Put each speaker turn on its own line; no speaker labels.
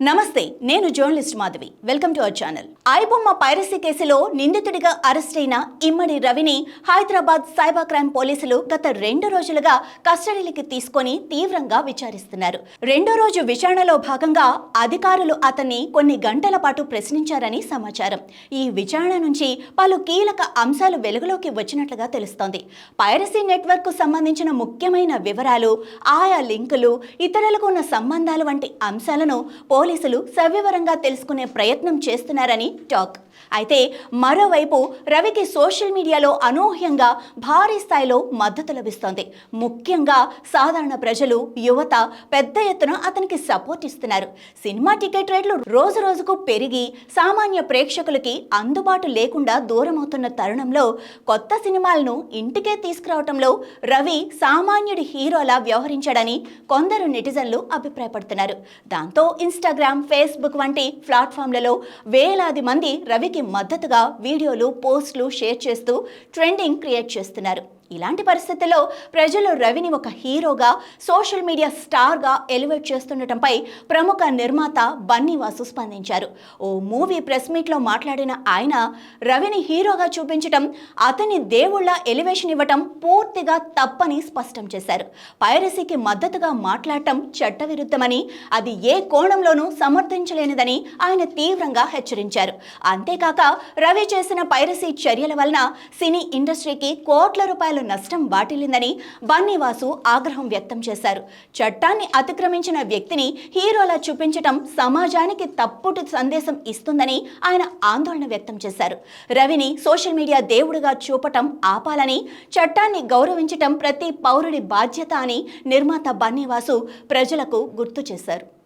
నమస్తే నేను journalist Madhavi. Welcome to our channel. IBomma piracy కేసులో నిందితుడిగా అరెస్ట్ అయిన ఇమ్మడి రవిని హైదరాబాద్ సైబర్ క్రైమ్ పోలీసులు గత రెండు రోజులుగా కస్టడీలోకి తీసుకొని తీవ్రంగా విచారిస్తున్నారు. రెండో రోజు విచారణలో భాగంగా అధికారులు అతన్ని కొన్ని గంటల పాటు ప్రశ్నించారని సమాచారం. ఈ విచారణ నుంచి పలు కీలక అంశాలు వెలుగులోకి వచ్చినట్లుగా తెలుస్తోంది. పైరసీ నెట్వర్క్కు సంబంధించిన ముఖ్యమైన వివరాలు ఆయా లింకులు ఇతరులకు ఉన్న సంబంధాలు వంటి అంశాలను పోలీసులు సవివరంగా తెలుసుకునే ప్రయత్నం చేస్తున్నారని టాక్. అయితే మరోవైపు రవికి సోషల్ మీడియాలో అనూహ్యంగా భారీ స్థాయిలో మద్దతు లభిస్తోంది. ముఖ్యంగా సాధారణ ప్రజలు యువత పెద్ద ఎత్తున అతనికి సపోర్ట్ ఇస్తున్నారు. సినిమా టికెట్ రేట్లు రోజు రోజుకు పెరిగి సామాన్య ప్రేక్షకులకి అందుబాటు లేకుండా దూరమవుతున్న తరుణంలో కొత్త సినిమాలను ఇంటికే తీసుకురావటంలో రవి సామాన్యుడి హీరోలా వ్యవహరించాడని కొందరు నెటిజన్లు అభిప్రాయపడుతున్నారు. దాంతో ఇన్స్టా ఇన్స్టాగ్రామ్ ఫేస్బుక్ వంటి ప్లాట్ఫామ్లలో వేలాది మంది రవికి మద్దతుగా వీడియోలు పోస్టులు షేర్ చేస్తూ ట్రెండింగ్ క్రియేట్ చేస్తున్నారు. ఇలాంటి పరిస్థితుల్లో ప్రజలు రవిని ఒక హీరోగా సోషల్ మీడియా స్టార్గా ఎలివేట్ చేస్తుండటంపై ప్రముఖ నిర్మాత బన్నీవాసు స్పందించారు. ఓ మూవీ ప్రెస్ మీట్లో మాట్లాడిన ఆయన రవిని హీరోగా చూపించటం అతని దేవుళ్ళ ఎలివేషన్ ఇవ్వటం పూర్తిగా తప్పని స్పష్టం చేశారు. పైరసీకి మద్దతుగా మాట్లాడటం చట్టవిరుద్ధమని అది ఏ కోణంలోనూ సమర్థించలేనిదని ఆయన తీవ్రంగా హెచ్చరించారు. అంతేకాక రవి చేసిన పైరసీ చర్యల వలన సినీ ఇండస్ట్రీకి కోట్ల రూపాయలు నష్టం వాటిల్లిందని బన్నీవాసు ఆగ్రహం వ్యక్తం చేశారు. చట్టాన్ని అతిక్రమించిన వ్యక్తిని హీరోలా చూపించటం సమాజానికి తప్పుడు సందేశం ఇస్తుందని ఆయన ఆందోళన వ్యక్తం చేశారు. రవిని సోషల్ మీడియా దేవుడిగా చూపటం ఆపాలని చట్టాన్ని గౌరవించటం ప్రతి పౌరుడి బాధ్యత అని నిర్మాత బన్నీవాసు ప్రజలకు గుర్తు చేశారు.